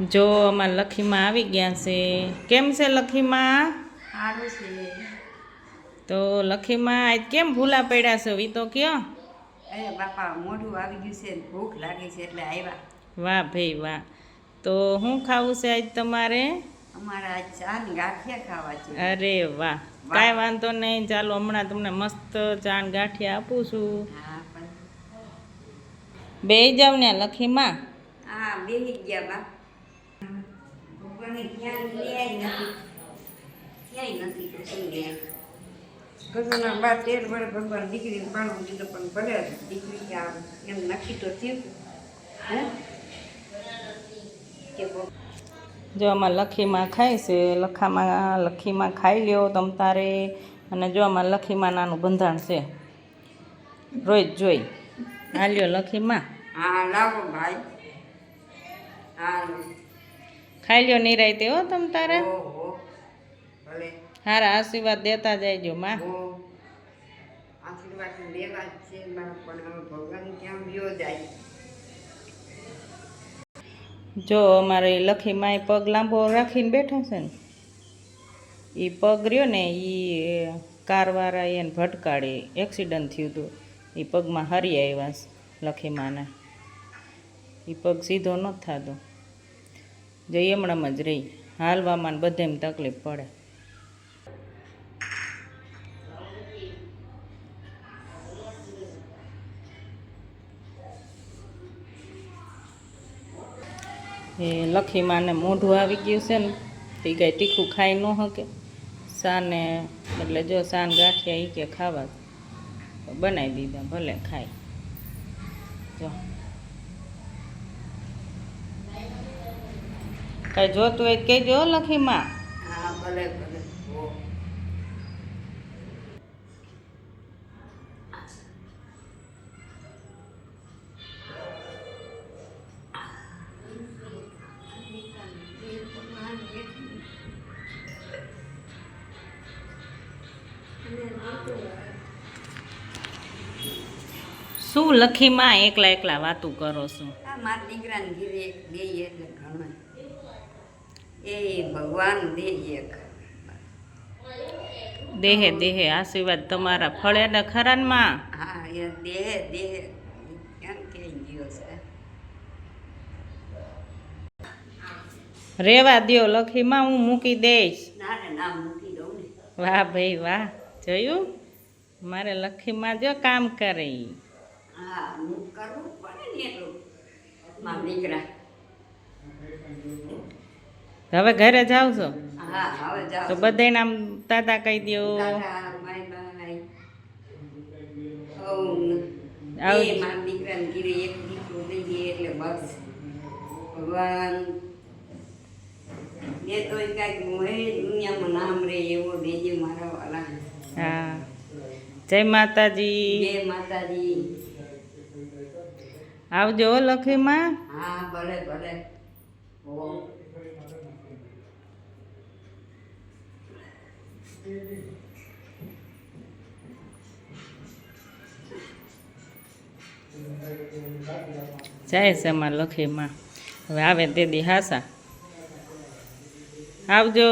જો અમાર લખીમાં આવી ગયા છે. કેમ છે લખીમાં? તો લખીમાં આજ કેમ ભૂલા પડ્યા છો? ઈ તો કયો. બાપા મોઢું આવી ગયું છે ભૂખ લાગી છે એટલે આવ્યા વાહ ભાઈ વાહ. તો શું ખાવું છે આજ તમારે? અમારા ચા ને ગાંઠિયા ખાવા છે. અરે વાહ. કાંઈ વાંધો નહીં. ચાલો હમણાં તમને મસ્ત ચાન ગાંઠિયા આપું છું. બે જાવ ને લખીમાં. હા બે ગયા બા. ઘરના બાર તેર વર્ષ ભગવાન દીકરીને પાડવું દીધું પણ ભલે દીકરી એમ નક્કી તો થયું. હે? કે જો આમાં લખીમાં ખાય છે લખામાં લખીમાં ખાઈ લ્યો તમ તારે અને જો આમાં લખીમાં નાનું બંધાણ છે રોજ જોઈ. આ લ્યો લખીમાં. હા લાવો ભાઈ. હા ખાઈ લ્યો નિરાયતે હો તમ તારે? હારા આશીર્વાદ દેતા જાયજો માં. આશીર્વાદ જ છે મારા પણ ભગવાન ક્યાં ગયો જાય? જો અમારે લખી માય પગ લાંબો રાખીને બેઠા છે ને એ પગ રહ્યો ને એ કારવાળા એને ભટકાડી એક્સિડન્ટ થયું હતું એ પગમાં હરી આવ્યા લખીમાના લખીમાને એ પગ સીધો ન થતો. જો હમણાં જ રહી. હાલવામાં બધે તકલીફ પડે. એ લખીમાને મોઢું આવી ગયું છે ને, તે કાંઈ તીખું ખાઈ ન શકે. સાને, એટલે જો સાન ગાંઠિયા એ કે ખાવા. બનાવી દીધા, ભલે ખાય. જો. કાંઈ જોતું હોય કહેજો લખીમાં. હા ભલે ભલે. શું લખીમાં એકલા એકલા વાતું કરો છો? મારા દીકરાને ઘીરે એક બે એટલે ઘણું. એ ભગવાન દે એક. દેહે દેહે આશીર્વાદ તમારા ફળે ને ખરા માં હા એ દેહ દેહ કેમ કે ગયો છે. રેવા દ્યો લખીમાં હું મૂકી દઈશ. વાહ ભાઈ વાહ જોયું? મારે લખીમાં જો કામ કરે હા હું કરવું પડે ને એટલું. દીકરા. હવે ઘરે જાવ છો તો બધાને આમ તાતા કહી દો. એ ભગવાન. મેં તો કાંઈક મોહે દુનિયામાં નામ રે એવો દેજે મારા વાલા હા. જય માતાજી. જય માતાજી. આવજો લખીમાં. હા ભલે ભલે. હો જાય છે લખી લખીમાં. હવે આવે તે દી હાસા. આવજો.